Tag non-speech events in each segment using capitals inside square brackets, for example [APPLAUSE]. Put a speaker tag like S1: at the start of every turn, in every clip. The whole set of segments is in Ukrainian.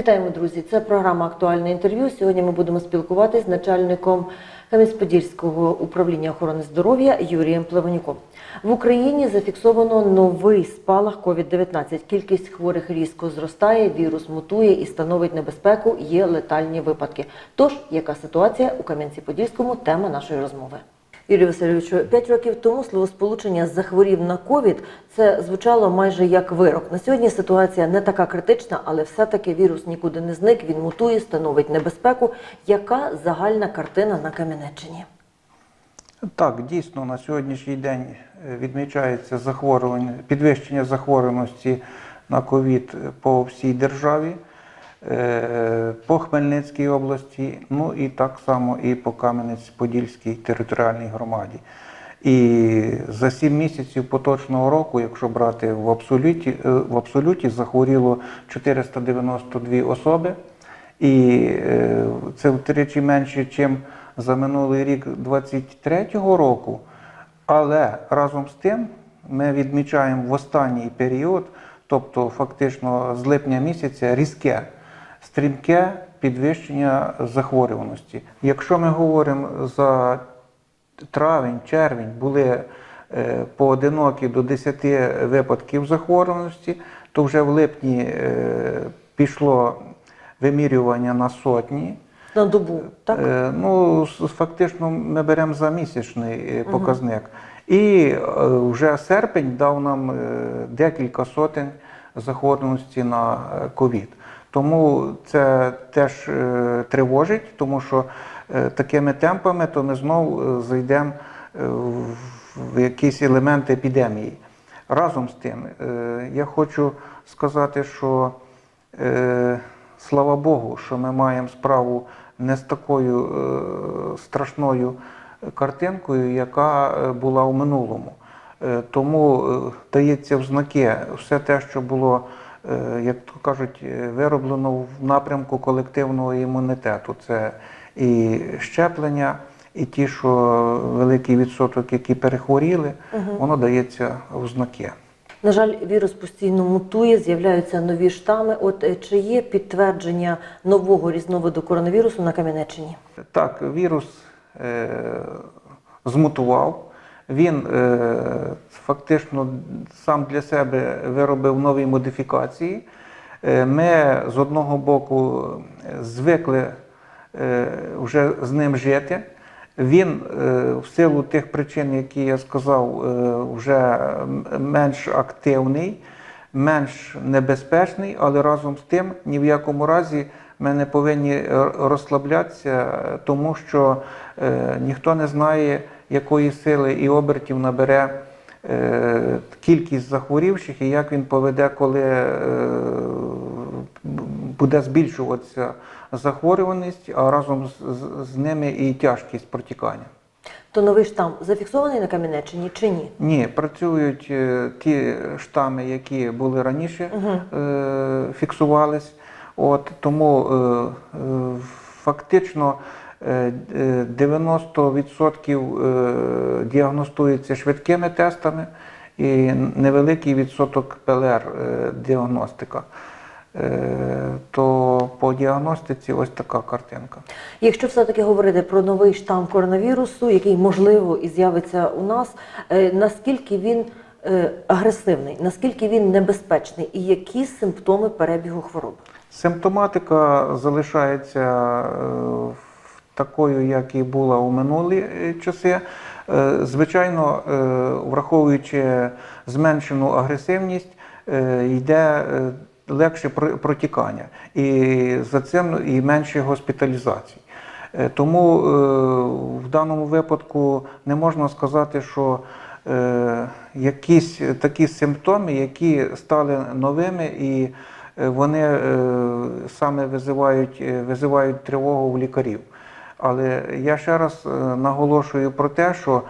S1: Вітаємо, друзі! Це програма Актуальне інтерв'ю. Сьогодні ми будемо спілкуватися з начальником Кам'янець-Подільського управління охорони здоров'я Юрієм Плеванюком. В Україні зафіксовано новий спалах COVID-19. Кількість хворих різко зростає, вірус мутує і становить небезпеку. Є летальні випадки. Тож, яка ситуація у Кам'янці-Подільському? Тема нашої розмови. Юрію Васильовичу, п'ять років тому словосполучення захворів на ковід це звучало майже як вирок. На сьогодні ситуація не така критична, але все-таки вірус нікуди не зник. Він мутує, становить небезпеку. Яка загальна картина на Кам'янеччині?
S2: Так, дійсно, на сьогоднішній день е, відмічається захворювання, підвищення захворюваності на ковід по всій державі, е, по Хмельницькій області, ну і так само і по Кам'янець-Подільській територіальній громаді. І за 7 місяців поточного року, якщо брати в абсолюті, е, в абсолюті захворіло 492 особи. І е, це втричі менше, ніж за минулий рік 23-го року. Але разом з тим ми відмічаємо в останній період, тобто фактично з липня місяця, різке, стрімке підвищення захворюваності. Якщо ми говоримо за травень, червень були е, поодинокі до 10 випадків захворюваності, то вже в липні е, пішло вимірювання на сотні.
S1: На добу, так?
S2: Е, Ну, фактично, ми беремо за місячний показник. І е, вже серпень дав нам декілька сотень захворюваності на ковід. Тому це теж е, тривожить, тому що е, такими темпами то ми знову е, зайдемо в- якісь елементи епідемії. Разом з тим, я хочу сказати, що Слава Богу, що ми маємо справу не з такою страшною картинкою, яка була у минулому. Тому дається в знаки все те, що було, як то кажуть, е, вироблено в напрямку колективного імунітету. Це і щеплення, і ті, що великий відсоток, які перехворіли, воно дається в знаки.
S1: На жаль, вірус постійно мутує, з'являються нові штами. От е, чи є підтвердження нового різновиду коронавірусу на Кам'янеччині?
S2: Так, вірус е, змутував. Він е, фактично сам для себе виробив нові модифікації. Е, ми з одного боку е, звикли вже з ним жити. Він в силу тих причин, які я сказав, вже менш активний, менш небезпечний, але разом з тим ні в якому разі ми не повинні розслаблятися, тому що ніхто не знає, якої сили і обертів набере е, кількість захворівших і як він поведе, коли е, буде збільшуватися захворюваність, а разом з, ними і тяжкість протікання.
S1: То новий штам зафіксований на Кам'янеччині чи ні?
S2: Ні, працюють е, ті штами, які були раніше, е, фіксувались. От, тому е, е, фактично 90% е, діагностується швидкими тестами і невеликий відсоток ПЛР-діагностика. Е, то по діагностиці ось така картинка.
S1: Якщо все-таки говорити про новий штам коронавірусу, який можливо і з'явиться у нас, е, наскільки він е, агресивний, наскільки він небезпечний і які симптоми перебігу хвороби?
S2: Симптоматика залишається е, такою, як і була у минулі е, часи. Е, Звичайно, е, враховуючи зменшену агресивність, йде легше протікання, і за цим і менше госпіталізацій. Тому в даному випадку не можна сказати, що якісь такі симптоми, які стали новими, і вони саме визивають, визивають тривогу в лікарів. Але я ще раз е, наголошую про те, що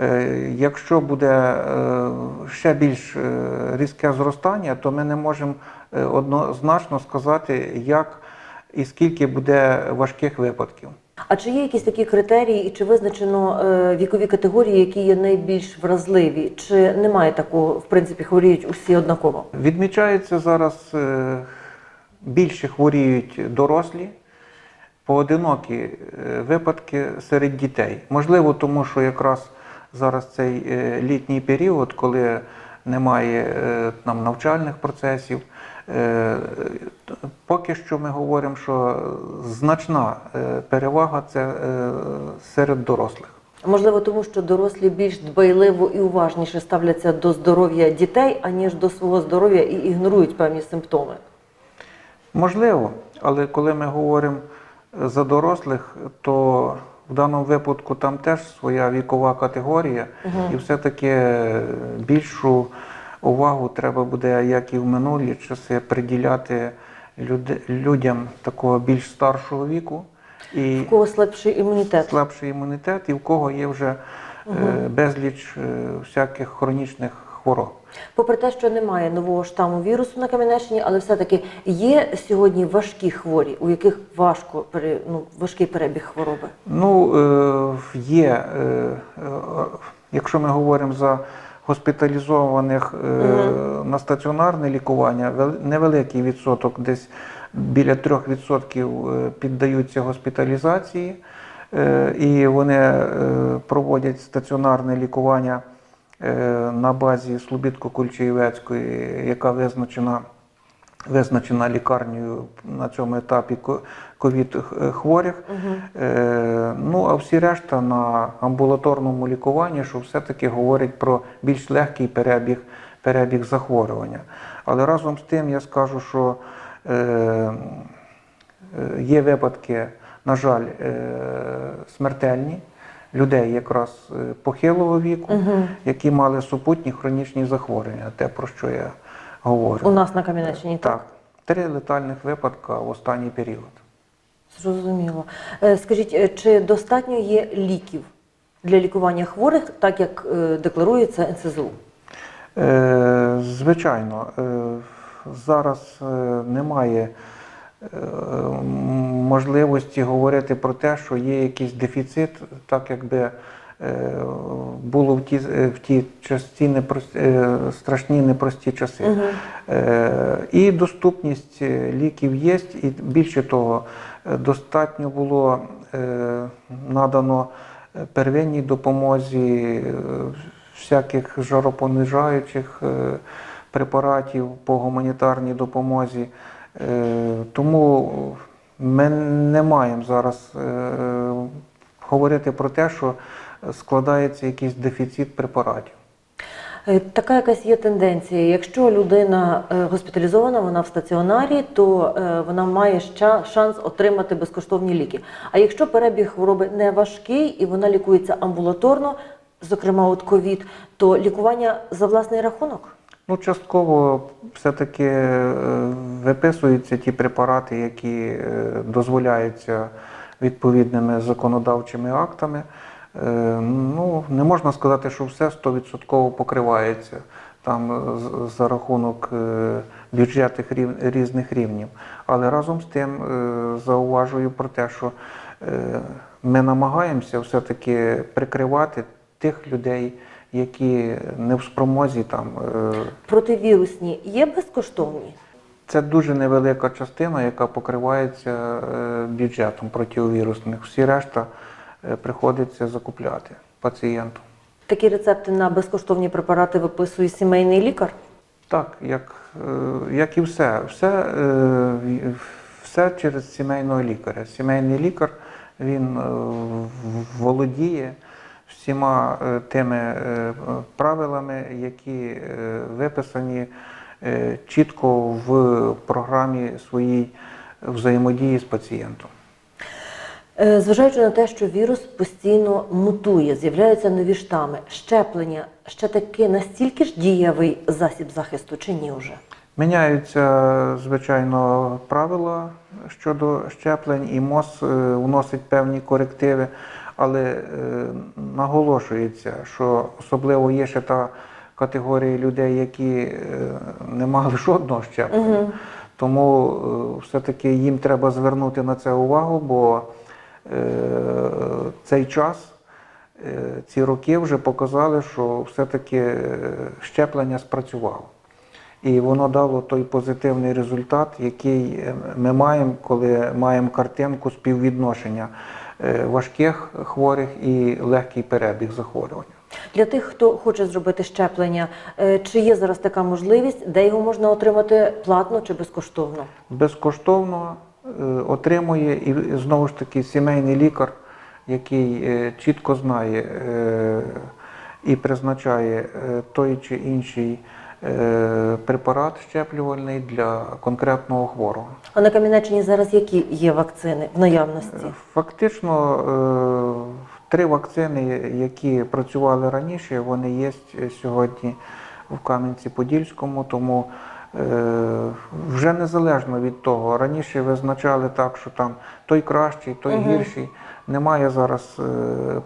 S2: е, якщо буде е, ще більш різке зростання, то ми не можемо однозначно сказати, як і скільки буде важких випадків.
S1: А чи є якісь такі критерії, і чи визначено вікові категорії, які є найбільш вразливі? Чи немає такого, в принципі, хворіють усі однаково?
S2: Відмічається зараз більше хворіють дорослі, поодинокі е, випадки серед дітей. Можливо, тому що якраз зараз цей е, літній період, коли немає е, там, навчальних процесів. Поки що ми говоримо, що значна перевага це серед дорослих.
S1: Можливо, тому що дорослі більш дбайливо і уважніше ставляться до здоров'я дітей, аніж до свого здоров'я і ігнорують певні симптоми.
S2: Можливо, але коли ми говоримо за дорослих, то в даному випадку там теж своя вікова категорія, і все-таки більшу увагу треба буде, як і в минулі часи, приділяти люди- людям такого більш старшого віку. І
S1: У кого слабший імунітет.
S2: слабший імунітет, і в кого є вже е, безліч е, всяких хронічних хвороб.
S1: Попри те, що немає нового штаму вірусу на Кам'янеччині, але все-таки є сьогодні важкі хворі, у яких важко ну, важкий перебіг хвороби.
S2: Ну, е, є, е, е, якщо ми говоримо за госпіталізованих е, на стаціонарне лікування, невеликий відсоток, десь біля 3% е, піддаються госпіталізації, е, і вони е, проводять стаціонарне лікування на базі Слобідко-Кульчиєвецької, яка визначена визначена лікарнею на цьому етапі ковід хворих. Е, ну а всі решта на амбулаторному лікуванні, що все-таки говорить про більш легкий перебіг, перебіг захворювання. Але разом з тим я скажу, що е, е, є випадки, на жаль, е, смертельні. Людей якраз е, похилого віку, які мали супутні хронічні захворювання, те про що я говорю.
S1: У нас на Кам'янеччині
S2: Так, три летальних випадка в останній період.
S1: Зрозуміло. Е, Скажіть, е, чи достатньо є ліків для лікування хворих, так як е, декларується НСЗУ?
S2: Е, звичайно, е, зараз е, немає е, можливості говорити про те, що є якийсь дефіцит, так якби е, було в ті, е, в ті часті непрості, е, страшні непрості часи. Е, І доступність е, ліків є, і більше того, е, достатньо було е, надано е, первинній допомозі е, всяких жаропонижаючих е, препаратів по гуманітарній допомозі. Е, Тому ми не маємо зараз е, говорити про те, що складається якийсь дефіцит препаратів.
S1: Е, Така якась є тенденція. Якщо людина госпіталізована, вона в стаціонарі, то вона має шанс отримати безкоштовні ліки. А якщо перебіг хвороби не важкий і вона лікується амбулаторно, зокрема от ковід, то лікування за власний рахунок.
S2: Ну, частково все-таки е, виписуються ті препарати, які е, дозволяються відповідними законодавчими актами. Е, Ну, не можна сказати, що все 100% покривається там за рахунок бюджетних різних рівнів. Але разом з тим зауважую про те, що ми намагаємося все-таки прикривати тих людей, які не в спромозі там. е,
S1: Противірусні є безкоштовні.
S2: Це дуже невелика частина, яка покривається е, бюджетом противірусних. Всі решта е, приходиться закупляти пацієнту.
S1: Такі рецепти на безкоштовні препарати виписує сімейний лікар.
S2: Так, як, як і все. Все, все через сімейного лікаря. Сімейний лікар він володіє всіма е, тими е, правилами, які е, виписані чітко в програмі своїй взаємодії з пацієнтом.
S1: Зважаючи на те, що вірус постійно мутує, з'являються нові штами, щеплення ще таки настільки ж дієвий засіб захисту чи ні вже?
S2: Міняються, звичайно, правила щодо щеплень, і МОЗ вносить певні корективи, але е, наголошується, що особливо є ще та категорія людей, які е, не мали [LAUGHS] жодного щеплення. Тому е, все-таки їм треба звернути на це увагу, бо е, цей час, е, ці роки вже показали, що все-таки е, щеплення спрацювало. І воно дало той позитивний результат, який е, ми маємо, коли маємо картинку співвідношення важких хворих і легкий перебіг захворювання.
S1: Для тих, хто хоче зробити щеплення, е, чи є зараз така можливість, де його можна отримати платно чи безкоштовно?
S2: безкоштовно е, отримує і знову ж таки сімейний лікар, який е, чітко знає е, і призначає е, той чи інший е, препарат щеплювальний для конкретного хворого.
S1: А на Кам'янеччині зараз які є вакцини в наявності?
S2: Фактично е, три вакцини, які працювали раніше, вони є сьогодні в Кам'янці-Подільському, тому е, вже незалежно від того, раніше визначали так, що там той кращий, той
S1: Мгм.
S2: гірший. Немає зараз е,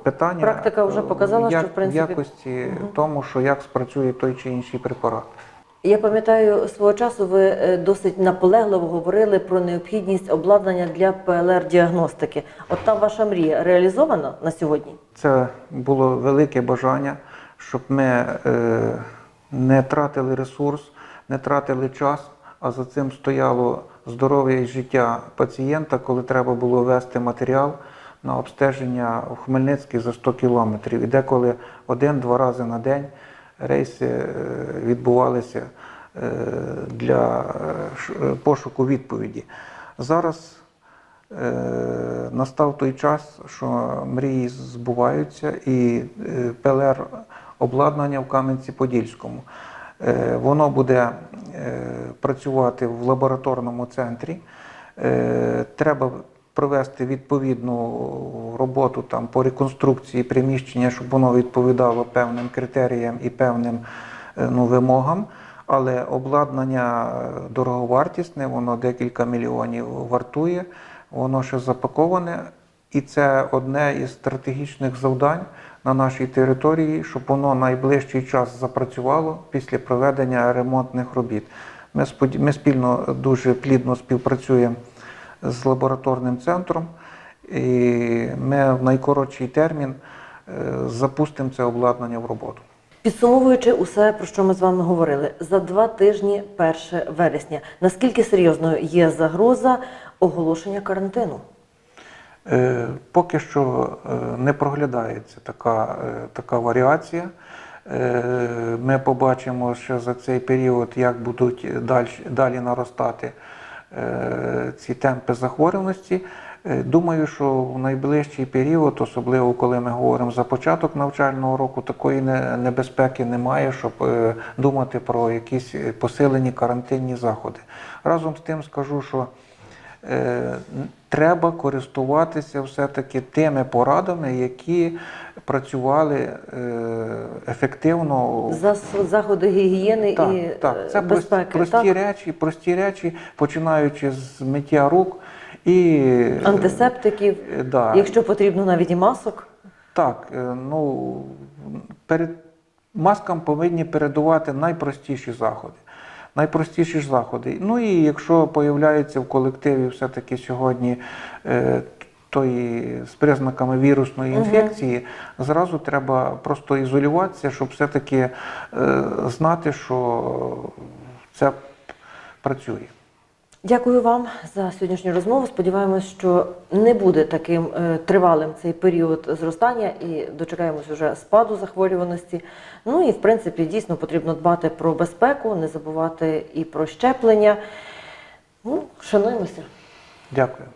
S2: питання
S1: Практика вже показала,
S2: як-
S1: що, в принципі,
S2: якості тому, що як спрацює той чи інший препарат.
S1: Я пам'ятаю, свого часу ви е, досить наполегливо говорили про необхідність обладнання для ПЛР-діагностики. От та ваша мрія реалізована на сьогодні?
S2: Це було велике бажання, щоб ми е, не тратили ресурс, не тратили час, а за цим стояло здоров'я і життя пацієнта, коли треба було вести матеріал на обстеження у Хмельницький за 100 кілометрів. І деколи один-два рази на день рейси е, відбувалися е, для е, пошуку відповіді. Зараз настав той час, що мрії збуваються, і ПЛР обладнання в Кам'янці-Подільському. Воно буде працювати в лабораторному центрі. Треба провести відповідну роботу там по реконструкції приміщення, щоб воно відповідало певним критеріям і певним е, ну, вимогам. Але обладнання е, дороговартісне, воно декілька мільйонів вартує, воно ще запаковане, і це одне із стратегічних завдань на нашій території, щоб воно найближчий час запрацювало після проведення ремонтних робіт. Ми спільно дуже плідно співпрацюємо з лабораторним центром, і ми в найкоротший термін е, запустимо це обладнання в роботу.
S1: Підсумовуючи усе, про що ми з вами говорили, за два тижні 1 вересня. Наскільки серйозною є загроза оголошення карантину?
S2: Е, Поки що е, не проглядається така, така варіація. Ми побачимо ще за цей період, як будуть далі, далі наростати ці темпи захворюваності. Е, Думаю, що в найближчий період, особливо коли ми говоримо за початок навчального року, такої небезпеки немає, щоб е, думати про якісь е, посилені карантинні заходи. Разом з тим скажу, що е, треба користуватися все-таки тими порадами, які працювали е, ефективно.
S1: За заходи гігієни
S2: Так,
S1: і
S2: так,
S1: е,
S2: це
S1: безпеки.
S2: прості
S1: так?
S2: речі, прості речі, починаючи з миття рук і е,
S1: Антисептиків,
S2: е, да,
S1: якщо потрібно, навіть і масок.
S2: так, е, ну перед маскам повинні передувати найпростіші заходи. Найпростіші ж заходи. Ну і якщо появляється в колективі все-таки сьогодні е, тої з признаками вірусної
S1: інфекції,
S2: інфекції, зразу треба просто ізолюватися, щоб все-таки е, знати, що це працює.
S1: Дякую вам за сьогоднішню розмову. Сподіваємось, що не буде таким е, тривалим цей період зростання і дочекаємось уже спаду захворюваності. Ну і в принципі дійсно потрібно дбати про безпеку, не забувати і про щеплення. Ну, шануємося.
S2: Дякую.